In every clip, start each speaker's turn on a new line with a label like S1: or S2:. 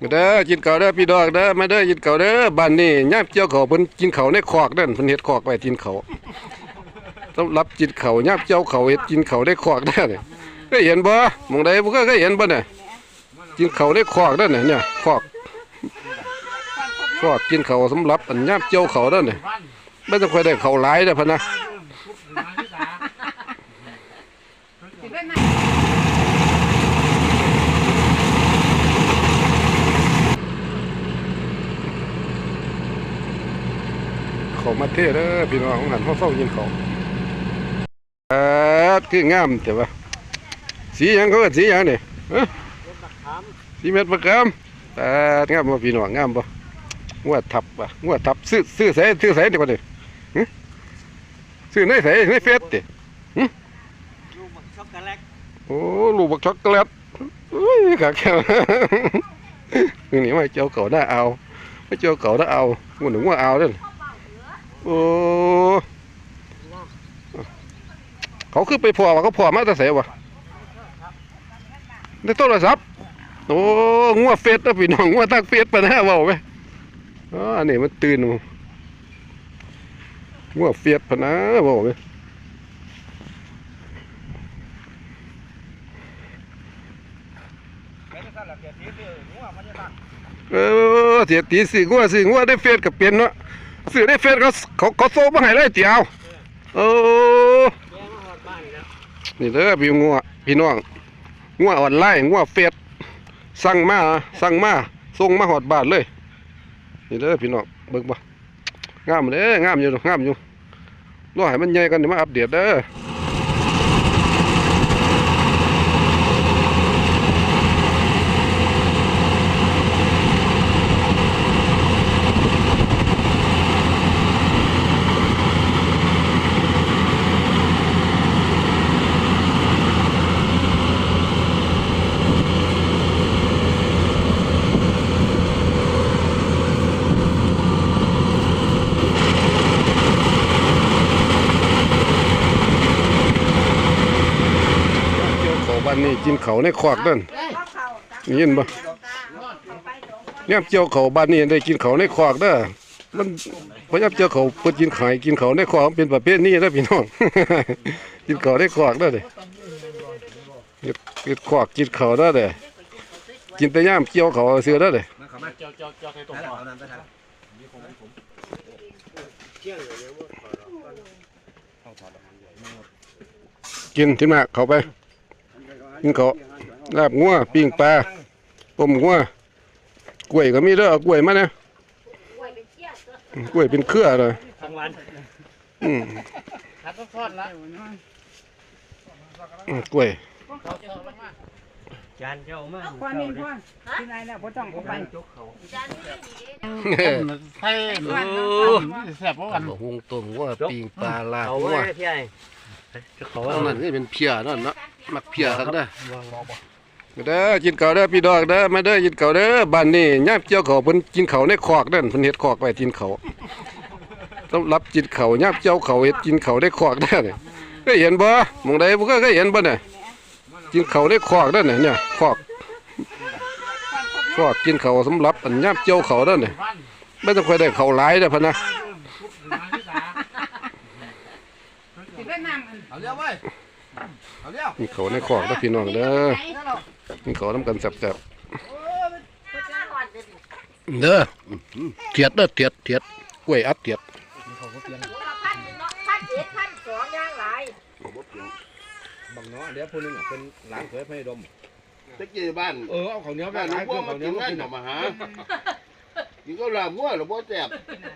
S1: มาเด้อกินข้าวเด้อพี่ดอกเด้อมาเด้อกินข้าวเด้อบ้านนี้ยามเจียวเขาวเพิ่นกินข้าวในคอกเด้นเพิ่นเฮ็ดคอกไว้กินข้าวสำหรับกินข้าวยามเจียวเขาวเฮ็ดกินข้าวในคอกเด้อเนี่ยเคยเห็นบ่หมองใดบ่เคยเห็นบ่เนี่ยกินข้าวในคอกเด้อเนี่ยเนี่ยคอกคอกกินข้าวสำหรับอันยามเจียวเขาวเด้อเนี่ยไม่ต้องค่อยได้ข้าวหลายเด้อพะนะ เขามาเทเด้อพี่น้องงหันเขาเฝ้ายินเขาเออคืองามแต่ว่าสียังเขาก็สียังนี่ฮะสีเม็ดประกำแต่งามบ่พี่น้องงามบ่งัวทับอะงัวทับซื้อซื้อใส่ซื้อใส่ดีกว่านี่หึซื้อในใส่ในเฟซติ
S2: ลูกบักช็อกโกแลต
S1: โอ้ลูกบักช็อกโกแลตอุ้ยขาแก้วนี่มาเจ้าเก่าหน้าเอาไม่เจ้าเก่าหน้าเอางัวหนึ่งงัวเอาเด้อ โอ้เขาคือไปพอว่าเขาพอมาแต่เสวะในโทรศัพท์โอ้งัวเฟสนะพี่น้องงัวตั้งเฟสปะนะว่าไหมอ๋ออันนี้มันตื่นมู่งัวเฟสปะนะว่าไหม
S2: เอ
S1: อเสียตีสิงัวสิงัวได้เฟสกับเปลี่ยนเนาะ สือได้เฟซเขาเขาเขาโซ่มาให้เลยเจียวเอ้า
S2: หอนี่
S1: เด้อพี่งัวพี่น้องงัวออนไลน์งัวเฟซสั่งมาสั่งมาส่งมาหอดบ้านเลย นี่เด้อพี่น้องเบิ่งบ่งามเลยงามอยู่งามอยู่รอให้มันใหญ่กันเดี๋ยวมาอัปเดตเด้อเกี่ยวเขาบ้านนี้ กินเขาในคอกเด้นนี่ยินบ่เนี่ยเกี่ยวเขาบ้านนี้ได้กินเขาในคอกเด้อมันพยายามเกี่ยวเขาเพิ่นกินไข่กินเขาในคอกมันเป็นประเภทนี้เด้อพี่น้องกินเขาในคอกเด้อเด้เฮ็ดเฮ็ดคอกกินเขาเด้อเด้กินแต่ย่ามเกี่ยวเขาเสือเด้อเด้
S2: เจ้าเจ้าเจ้าใครตกเอานั่นไปทางเที่ยงเลยเนี่ยว่า
S1: กินที่มาเข้าไป กินเขาลาบงัวปิ้งปลาต้มงัวกล้วยก็มีเด้อเอากล้วยมาเนี่ยกล้วยเป็นเครือเลย
S2: ทั้งวัน
S1: อืม
S2: ขัดทอดละ
S1: อืมกล้วย
S2: จานเจ้ามา
S3: ควันนี่ควันที่ไหนเนี่ยพ่ต้องเอาไป
S2: จกเขา
S4: ไข่แซ่บกว่ากัน
S1: หุงต้มงัวปิ้งปลาลาบ
S2: เขา
S1: งัว
S2: ไว้พี่ไอ้จกเขา
S1: อันนั้นนี่เป็นเพียนั่นเนาะมักเพียครับเด้อเด้อกินข้าวเด้อพี่ดอกเด้อมาเด้อกินข้าวเด้อบ้านนี้ยามเจียวเขาวเพิ่นกินข้าวในคอกเด้อเพิ่นเฮ็ดคอกไว้กินข้าวสำหรับกินข้าวยามเจียวเขาวเฮ็ดกินข้าวในคอกเด้อเนี่ยเคยเห็นบ่หมองใดบ่เคยเห็นบ่เนี่ยกินข้าวในคอกเด้อเนี่ยเนี่ยคอกคอกกินข้าวสำหรับอันยามเจียวเขาวเด้อเนี่ยไม่ต้องค่อยได้ข้าวหลายเด้อพะนะ
S3: สิไปน้ำอัน
S4: เอาเลี้ยวไว้เอาเลี้ยว
S1: มีข้าวในคอกเด้อพี่น้องเด้อมีข้าวนํกันแซ่บๆเด้อเทียดเด้อเทียดเทียดกล้วยอัดเทียด
S5: พันเนาะพันเอ็ดพันสองย่างหลาย
S4: บังเนาะเดี๋ยวผู้นึงเป็นหลานเขยพระดม
S6: ตะกี้บ้าน
S4: เออเอาข้าวเหนียวไป
S6: บ้านหล
S4: ห
S6: ว
S4: ลางย
S6: พ่
S4: เค
S6: อ
S4: รื่อง
S6: มา
S4: ข้าวเหนี
S6: กิ
S4: ยวนมา
S6: งาน
S4: กิน
S6: หนอมาหากินก็ลาบมั่วหรือบ่แซ่บ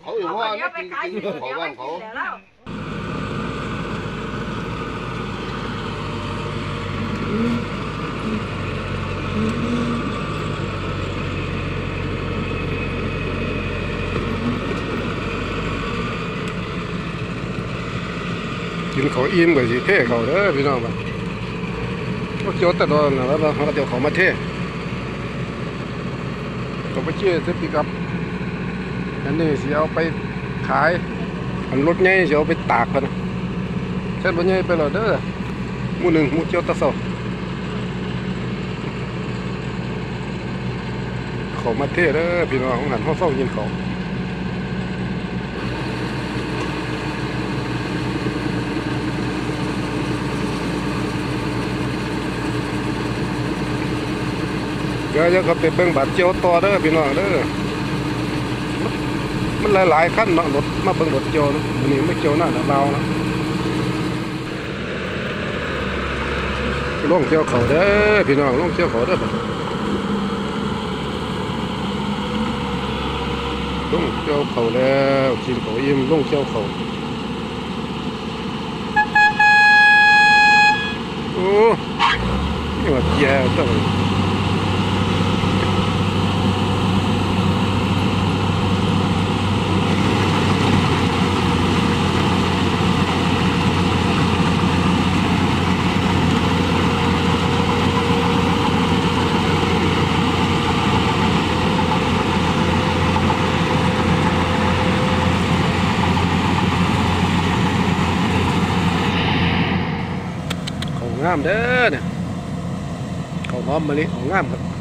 S6: เขาอยู่ว่านะกินกินของบ้านเขา
S5: แล้ว
S1: กินเขาอิ่มก็สิเท่เขาเด้อพี่น้องบัดก็เกี่ยวแต่ดอนนะแล้วเราเดี๋ยวเขามาเท่ก็ไปเชื่อเสร็จปีกับอันนี้สิเอาไปขาย อันรถใหญ่สิเอาไปตากกันเช่นรถใหญ่ไปแล้วเด้อมูหนึ่งมูเกี่ยวตะเสา เขามาเทเด้อพี่น้องหันเขาเฝ้ากินเขาเดี๋ยวจะก็ไปเบิ่งบัตรเจียวต่อเด้อพี่น้องเด้อมันมันหลายๆขั้นเนาะรถมาเบิ่งรถเจียวเนาะอันนี้ไม่เจียวหน้าเบานะลงเจียวเขาเด้อพี่น้องลงเจียวเขาเด้อ บัดลงเจ้าเขาแล้วกินเขาอิ่มลงเจ้าเขาโอ้นี่ว่าแย่ตั้งเขางามเด้อเนี่ยเขาหอมมะลิของงามครับ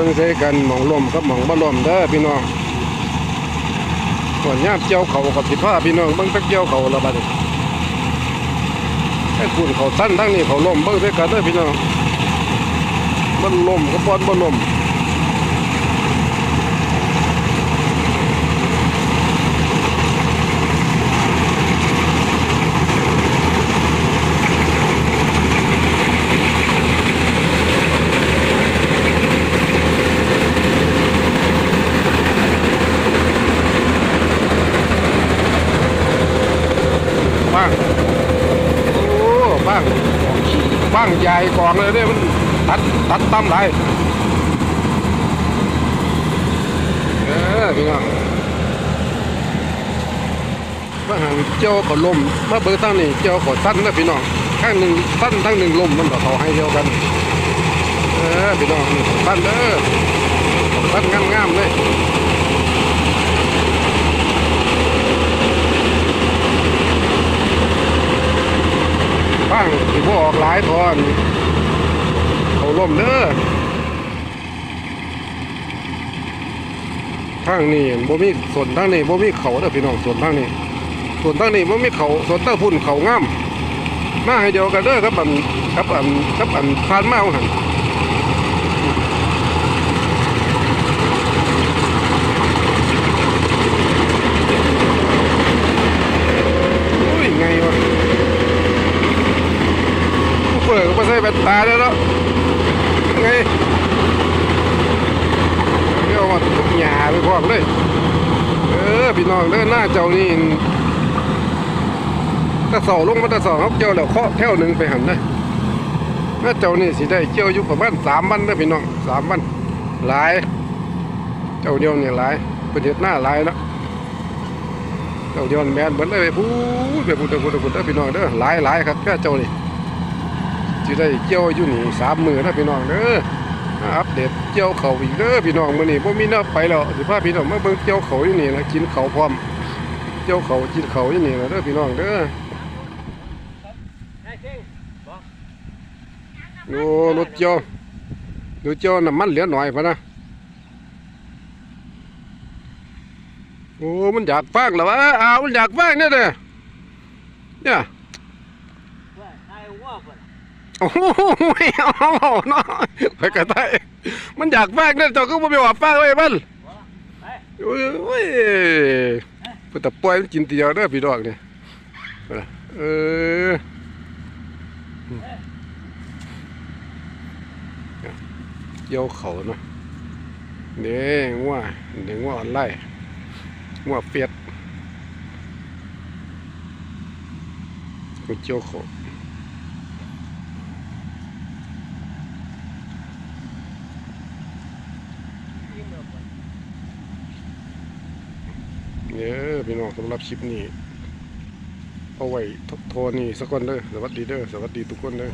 S1: บิ่งใส่กันหมองลมกับหมองบ่ลมเด้อพี่น้องส่วนยามเจียวเขากับสิพาพี่น้องเบิ่งตักเจียวเขาละบัดไอ้คุณเขาสั้นทั้งนี้เขาล่มเบิ่งด้วยกันเด้อพี่น้องมันล่มก็บอลบ่ล่มบ้างโอ้บ้างบ้างให ญ่กองเลยเนี่ยมันตัดตัดตั้มไหลยเออพี่น้องมาหางเจ้าก็ลมมาเบิดตั้งนี่เจ้าก็สั้นนะพี่น้องข้างหนึ่งสั้นทั้งหนึ่งลมมันก็เขาให้เดียวกันเออพี่น้องสั้นเด้อสั้นงามๆเลยางที่พวกออกหลายทอนเขาล่มเด้อทางนี้บ่มีส่วนทางนี้บ่มีเขาเด้อพี่น้องส่วนทางนี้ ส่วนทางนี้บ่มีเขาส่วนเต้าพุ่นเขางามมาให้เดียวกันเด้อครับอันครับอันครับอันผ่านมาเอาหั่นอุ้ยไงวะ เปิดก็ไม่ใช่แว่นตาแล้วเนาะไงเรียกว่าทุกหยาไปพร้อมเลย เออพี่น้องเด้อหน้าเจ้านี่ตะเสาลงมาตะเสาเขาเกี่ยวแล้วเคาะแถวหนึ่งไปหันนะหน้าเจ้านี่สิได้เกี่ยวอยู่ประมาณสามวันเด้อพี่น้องสามวันหลาย เจ้าเดียวเนี่ยหลายเป็นเห็ดหน้าหลายแล้วเจ้าเดียวแมนเบิดเลยไปพูดไปพูดไปพูดไปพูดเด้อพี่น้องเด้อหลายหลายครับแค่เจ้านี่ สิได้เกี่ยวอยู่นี่สามมือนะพี่น้องเด้ออัปเดตเกี่ยวเขาอีกเด้อพี่น้องมื้อนี้บ่มีแนวไปแล้วสิพาพี่น้องมาเบิ่งเกี่ยวเขาอยู่นี่นะกินเขาพร้อมเกี่ยวเขากินเขาอยู่นี่นะเด้อพี่น้องเด้อโอ้รถเกี่ยวรถเกี่ยวน้ำมันเหลือหน่อยพะนะโอ้มันอยากฟางแล้ววะอ้าวมันอยากฟางเนี่ยเด้อเนี่ย โอ้โหเอาเนาะไปกันได้มันอยากฟากเนี่ยเจ้าก็บ่ไปว่าฟากไว้มันโอ้ยโอ้ยเพิ่นตะปล่อยมันกินเตียวเด้อพี่ดอกเนี่ยเออเกี่ยวเขาเนาะเด้งัวเด้งัวออนไลน์งัวเฟียดกูเกี่ยวเขา เนี่ยพี่น้องสำหรับคลิปนี้ เอาไว้ทบทวนนี่สักคนเด้อสวัสดีเด้อสวัสดีทุกคนเด้อ